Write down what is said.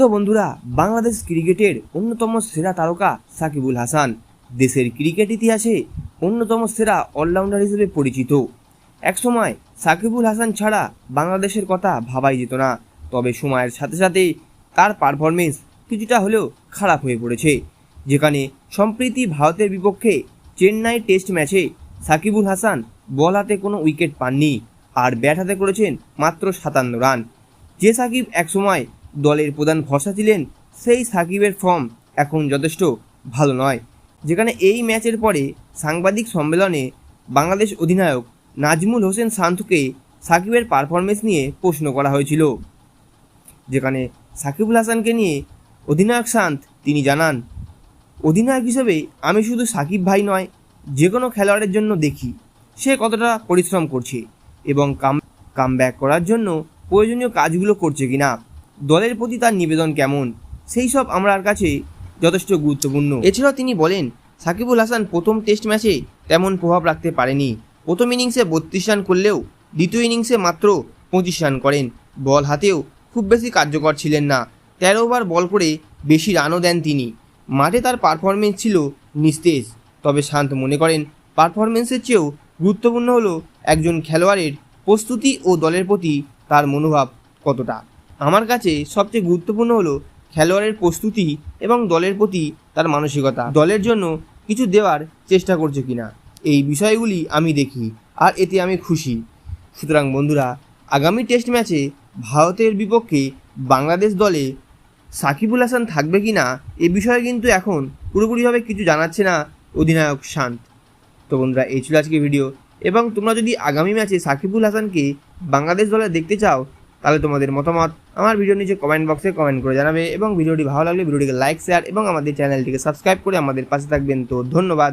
তো বন্ধুরা, বাংলাদেশ ক্রিকেটের অন্যতম সেরা তারকা সাকিবুল হাসান। দেশের ক্রিকেট ইতিহাসে অন্যতম সেরা অলরাউন্ডার হিসেবে পরিচিত। একসময় সাকিবুল হাসান ছাড়া বাংলাদেশের কথা ভাবাই যেত না। তবে সময়ের সাথে সাথে তার পারফরমেন্স কিছুটা হলেও খারাপ হয়ে পড়েছে। যেখানে সম্প্রীতি ভারতের বিপক্ষে চেন্নাই টেস্ট ম্যাচে সাকিবুল হাসান বল হাতে কোনো উইকেট পাননি, আর ব্যাট হাতে করেছেন মাত্র সাতান্ন রান। যে সাকিব একসময় দলের প্রধান ভরসা ছিলেন সেই সাকিবের ফর্ম এখন যথেষ্ট ভালো নয়। যেখানে এই ম্যাচের পরে সাংবাদিক সম্মেলনে বাংলাদেশ অধিনায়ক নাজমুল হোসেন শান্তকে সাকিবের পারফরমেন্স নিয়ে প্রশ্ন করা হয়েছিল। যেখানে সাকিবুল হাসানকে নিয়ে অধিনায়ক শান্ত তিনি জানান, অধিনায়ক হিসেবে আমি শুধু সাকিব ভাই নয় যে কোনো খেলোয়াড়ের জন্য দেখি। সে কতটা পরিশ্রম করছে এবং কাম কাম করার জন্য প্রয়োজনীয় কাজগুলো করছে কিনা। দলের প্রতি তার নিবেদন কেমন? সেই সব আমরার কাছে যথেষ্ট গুরুত্বপূর্ণ। এছাড়াও তিনি বলেন, সাকিবুল হাসান প্রথম টেস্ট ম্যাচে তেমন প্রভাব রাখতে পারেনি। প্রথম ইনিংসে বত্রিশ রান করলেও দ্বিতীয় ইনিংসে মাত্র পঁচিশ রান করেন। বল হাতেও খুব বেশি কার্যকর ছিলেন না। তেরো ওভার বল করে বেশি রানও দেন তিনি। মাঠে তার পারফরমেন্স ছিল নিস্তেজ। তবে শান্ত মনে করেন পারফরমেন্সের চেয়েও গুরুত্বপূর্ণ হলো একজন খেলোয়াড়ের প্রস্তুতি ও দলের প্রতি তার মনোভাব কতটা। আমার কাছে সবচেয়ে গুরুত্বপূর্ণ হলো খেলোয়াড়ের প্রস্তুতি এবং দলের প্রতি তার মানসিকতা। দলের জন্য কিছু দেওয়ার চেষ্টা করছে কিনা, এই বিষয়গুলি আমি দেখি আর এতে আমি খুশি। সুতরাং বন্ধুরা, আগামী টেস্ট ম্যাচে ভারতের বিপক্ষে বাংলাদেশ দলে সাকিবুল হাসান থাকবে কি না এ বিষয়ে কিন্তু এখন পুরোপুরিভাবে কিছু জানাচ্ছে না অধিনায়ক শান্ত। তো বন্ধুরা, এই ছিল আজকে ভিডিও এবং তোমরা যদি আগামী ম্যাচে সাকিবুল হাসানকে বাংলাদেশ দলে দেখতে চাও তাহলে তোমাদের মতামত আমার ভিডিও নিচে কমেন্ট বক্সে কমেন্ট করে জানাবে এবং ভিডিওটি ভালো লাগলে ভিডিওটিকে লাইক শেয়ার এবং আমাদের চ্যানেলটিকে সাবস্ক্রাইব করে আমাদের পাশে থাকবেন। তো ধন্যবাদ।